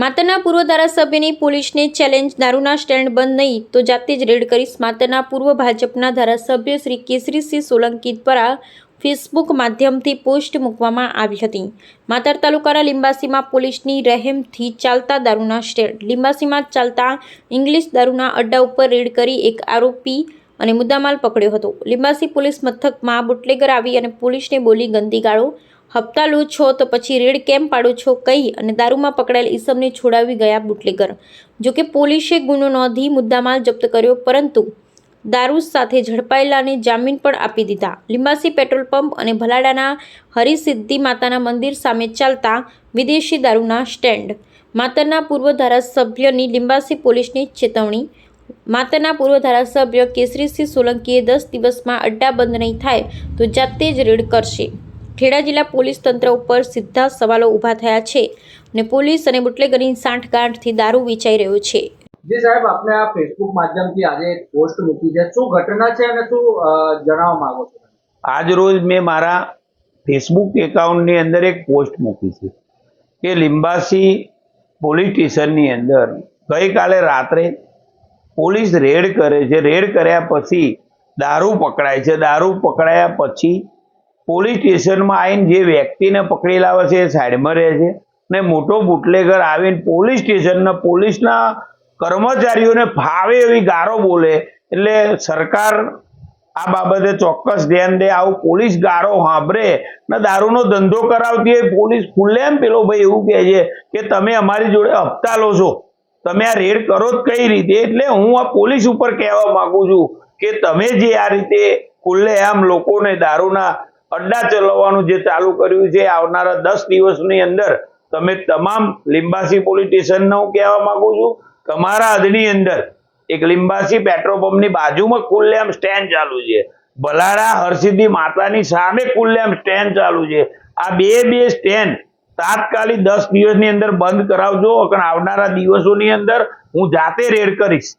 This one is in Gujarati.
માતરના પૂર્વ ધારાસભ્યની પોલીસને ચેલેન્જ, દારૂના સ્ટેન્ડ બંધ નહીં, તો જાતે જ રેડ કરીશ. માતરના પૂર્વ ભાજપના ધારાસભ્ય શ્રી કેસરીસિંહ સોલંકી દ્વારા ફેસબુક માધ્યમથી પોસ્ટ મૂકવામાં આવી હતી. માતર તાલુકાના લિંબાસીમાં પોલીસની રહેમથી ચાલતા દારૂના સ્ટેન્ડ. લિંબાસીમાં ચાલતા ઇંગ્લિશ દારૂના અડ્ડા ઉપર રેડ કરી એક આરોપી અને મુદ્દામાલ પકડ્યો હતો. લિંબાસી પોલીસ મથકમાં બુટલેગર આવી અને પોલીસને બોલી ગંદી ગાળો હપ્તા લો છો તો પછી રેડ કેમ પાડો છો કહી અને દારૂમાં પકડાયેલ ઈસમને છોડાવી ગયા બુટલેગર. જોકે પોલીસે ગુનો નોંધી મુદ્દામાલ જપ્ત કર્યો, પરંતુ દારૂ સાથે ઝડપાયેલાને જામીન પણ આપી દીધા. લિંબાસી પેટ્રોલ પંપ અને ભલાડાના હરિસિદ્ધિ માતાના મંદિર સામે ચાલતા વિદેશી દારૂના સ્ટેન્ડ. માતરના પૂર્વ ધારાસભ્યની લિંબાસી પોલીસની ચેતવણી. માતરના પૂર્વ ધારાસભ્ય કેસરીસિંહ સોલંકીએ દસ દિવસમાં અડ્ડા બંધ નહીં થાય તો જાતે જ રેડ કરશે. ખેડા જિલ્લા પોલીસ તંત્ર ઉપર સીધા સવાલો ઊભા થયા છે અને પોલીસ અને બુટલેગરની સાંઠગાંઠથી દારૂ વેચાઈ રહ્યો છે. જી સાહેબ આપને આ ફેસબુક માધ્યમથી આજે એક પોસ્ટ મૂકી છે. શું ઘટના છે અને શું જણાવવા માંગો છો? આજ રોજ મેં મારા ફેસબુક એકાઉન્ટની અંદર એક પોસ્ટ મૂકી છે કે લિંબાસી પોલીસ સ્ટેશનની અંદર ગઈકાલે રાત્રે પોલીસ રેડ કરે છે. રેડ કર્યા પછી દારૂ પકડાય છે. દારૂ પકડાયા પછી પોલીસ સ્ટેશનમાં આવીને જે વ્યક્તિને પકડી લાવે છે એ સાઈડમાં રહે છે ને મોટો બુટલેગર આવીને પોલીસ સ્ટેશનના પોલીસના કર્મચારીઓને ફાવે એવી ગારો બોલે એટલે સરકાર આ બાબતે ચોક્કસ ધ્યાન દે, આવું પોલીસ ગારો સાંભળે ને દારૂનો ધંધો કરાવતી હોય પોલીસ ખુલ્લેમ પેલો ભાઈ એવું કહે છે કે તમે અમારી જોડે હપ્તા લો છો. તમે આ રેડ કરો જ કઈ રીતે? એટલે હું આ પોલીસ ઉપર કહેવા માંગુ છું કે તમે જે આ રીતે ખુલ્લે આમ લોકોને દારૂના અડ્ડા ચલાવવાનું જે ચાલુ કર્યું છે, આવનારા દસ દિવસની અંદર તમે તમામ લિંબાસી પોલીસ સ્ટેશનને હું કહેવા માંગુ છું, તમારા હદની અંદર એક લિંબાસી પેટ્રોલ પંપની બાજુમાં ખુલ્લેઆમ સ્ટેન્ડ ચાલુ છે. ભલાડા હરસિદ્ધિ માતાની સામે ખુલ્લેઆમ સ્ટેન્ડ ચાલુ છે. આ બે બે સ્ટેન્ડ તાત્કાલિક દસ દિવસની અંદર બંધ કરાવજો કારણ આવનારા દિવસોની અંદર હું જાતે રેડ કરીશ.